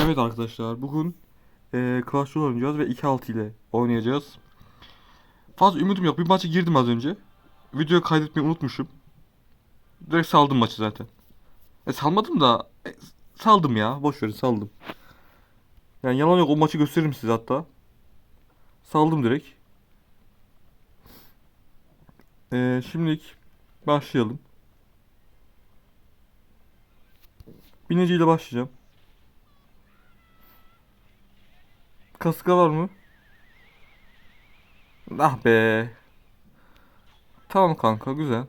Evet arkadaşlar bugün eee Clash Royale oynayacağız ve 2-6 ile oynayacağız. Fazla ümidim yok. Bir maça girdim az önce. Videoyu kaydetmeyi unutmuşum. Direkt saldım maçı zaten. E salmadım da e, saldım ya. Boş verin saldım. Yani yalan yok o maçı gösteririm size hatta. Saldım direkt. Eee şimdilik başlayalım. Biniciyle başlayacağım. Kaska var mı? Ah be. Tamam kanka güzel.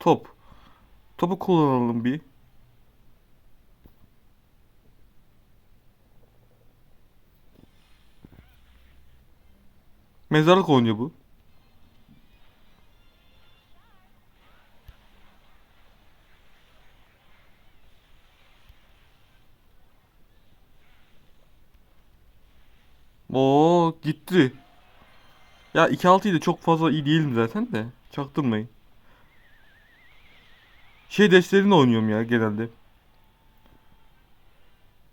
Top. Topu kullanalım bir. Mezarlık oynuyor bu. Gitti. Ya 2-6 ile çok fazla iyi değilim zaten de. Çaktırmayın. Şey destlerini oynuyorum ya genelde.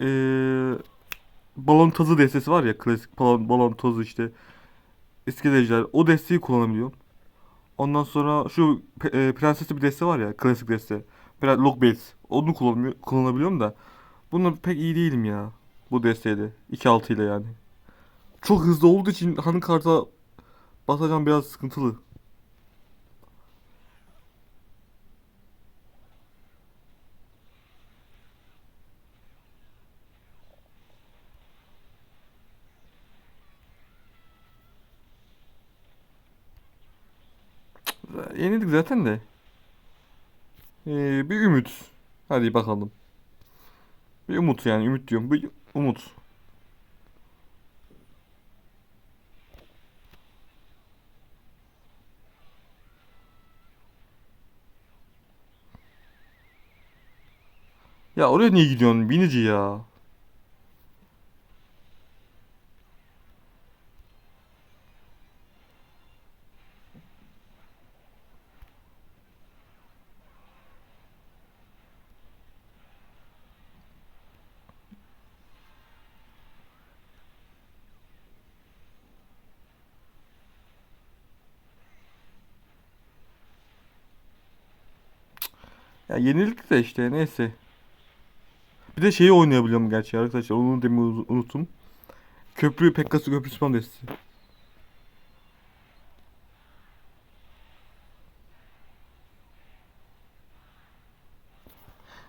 Ee, balon tazı destesi var ya klasik balon, balon tazı işte. İskeleciler o desteği kullanabiliyorum. Ondan sonra şu e, prensesli bir deste var ya klasik deste. Biraz lock base. Onu kullanabiliyorum da. Bununla pek iyi değilim ya. Bu desteğiyle. 2-6 ile yani. Çok hızlı olduğu için hani karta basacağım biraz sıkıntılı. Yenildik zaten de. Ee, bir ümit. Hadi bakalım. Bir umut yani ümit diyorum. Bir umut. Ya oraya niye gidiyorsun binici ya? Ya yenildik de işte neyse. Bir de şeyi oynayabiliyorum gerçi arkadaşlar. Onu demin uz- unuttum. Köprü Pekkası Köprü spam destesi.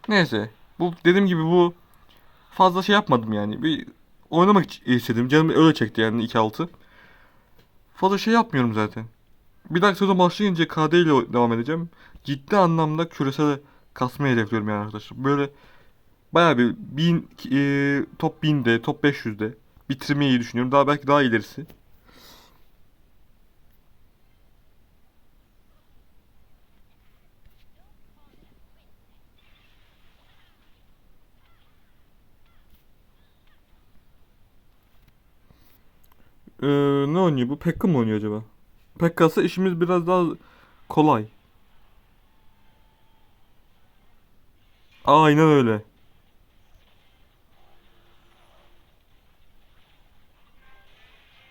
Neyse. Bu dediğim gibi bu fazla şey yapmadım yani. Bir oynamak istedim. Canım öyle çekti yani 2-6. Fazla şey yapmıyorum zaten. Bir dahaki sezon başlayınca KD ile devam edeceğim. Ciddi anlamda küresel kasmayı hedefliyorum yani arkadaşlar. Böyle bayağı bir bin, e, top 1000'de, top 500'de bitirmeyi düşünüyorum. Daha belki daha ilerisi. Ee, ne oynuyor bu? Pekka mı oynuyor acaba? Pekka'sa işimiz biraz daha kolay. Aynen öyle.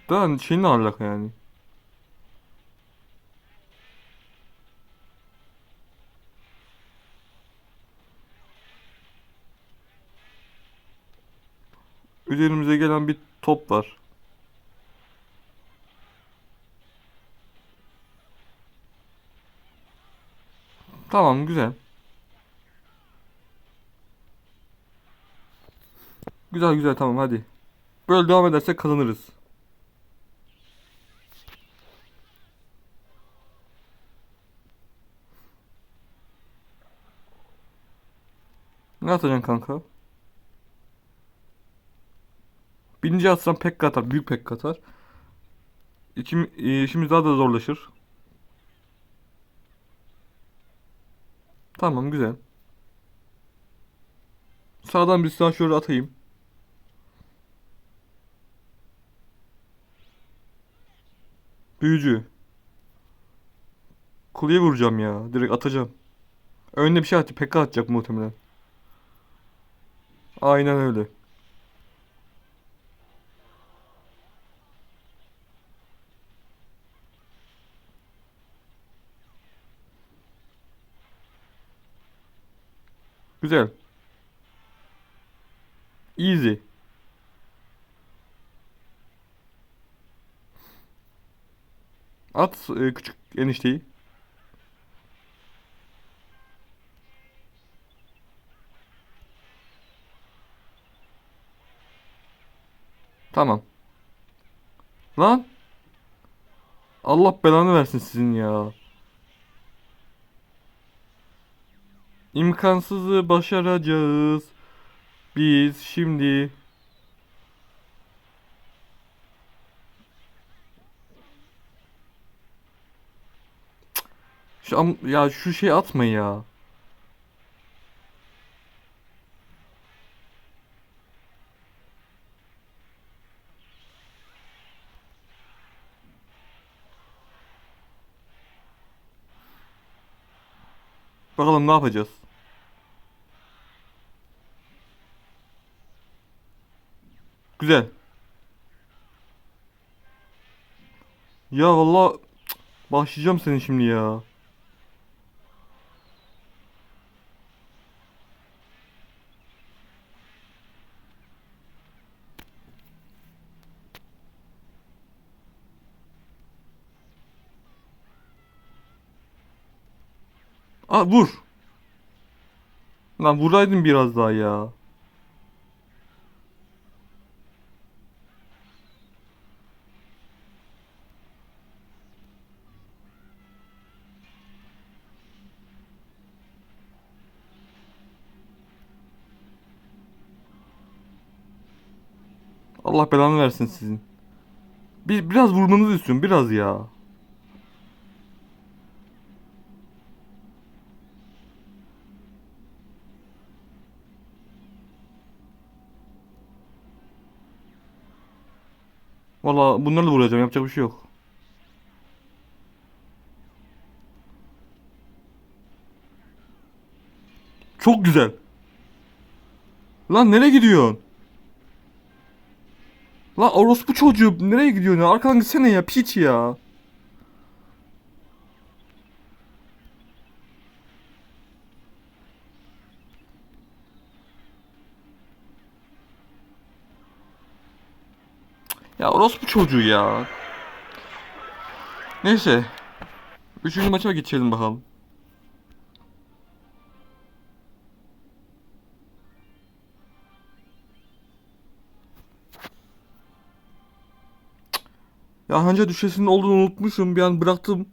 Daha şey ne alaka yani? Üzerimize gelen bir top var. Tamam güzel. Güzel güzel tamam hadi. Böyle devam edersek kazanırız. Ne atacaksın kanka? Birinci atsan pek katar. Büyük pek katar. İçim, e, işimiz daha da zorlaşır. Tamam güzel. Sağdan bir silah şöyle atayım. Büyücü. Kuleye vuracağım ya. Direkt atacağım. Önüne bir şey atacak. Pekka atacak muhtemelen. Aynen öyle. Güzel. Easy. At e, küçük enişteyi. Tamam. Lan. Allah belanı versin sizin ya. İmkansızı başaracağız. Biz şimdi. Şu ya şu şey atma ya. Bakalım ne yapacağız. Güzel. Ya valla başlayacağım senin şimdi ya. Aa vur. Lan vuraydın biraz daha ya. Allah belanı versin sizin. Bir, biraz vurmanızı istiyorum biraz ya. Valla bunlarla vuracağım yapacak bir şey yok. Çok güzel. Lan nereye gidiyorsun? Lan orospu çocuğu nereye gidiyorsun? Arkadan gitsene ya piç ya. Ya orospu çocuğu ya. Neyse. Üçüncü maça geçelim bakalım. Ya Hanca düşesinin olduğunu unutmuşum. Bir an bıraktım.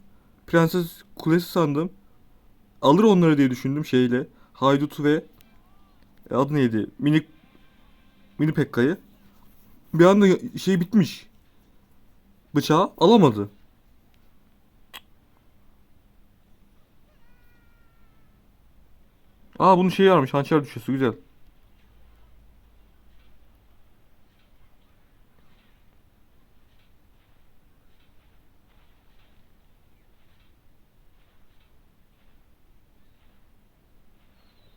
Prenses Kulesi sandım. Alır onları diye düşündüm şeyle. Haydut'u ve e, adı neydi? Mini Mini Pekka'yı. Bir anda şey bitmiş. Bıçağı alamadı. Aa bunun şeyi varmış. Hançer düşesi güzel.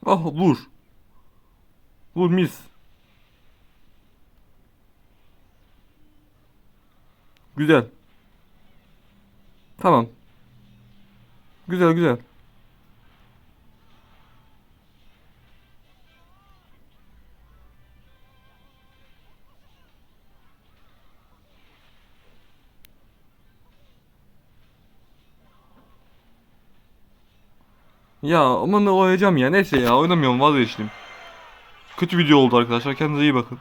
Ah vur. Vur mis. Güzel. Tamam. Güzel güzel. Ya aman da oynayacağım ya. Neyse ya oynamıyorum vazgeçtim. Kötü video oldu arkadaşlar. Kendinize iyi bakın.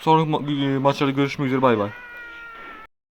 Sonraki ma- maçlarda görüşmek üzere bay bay.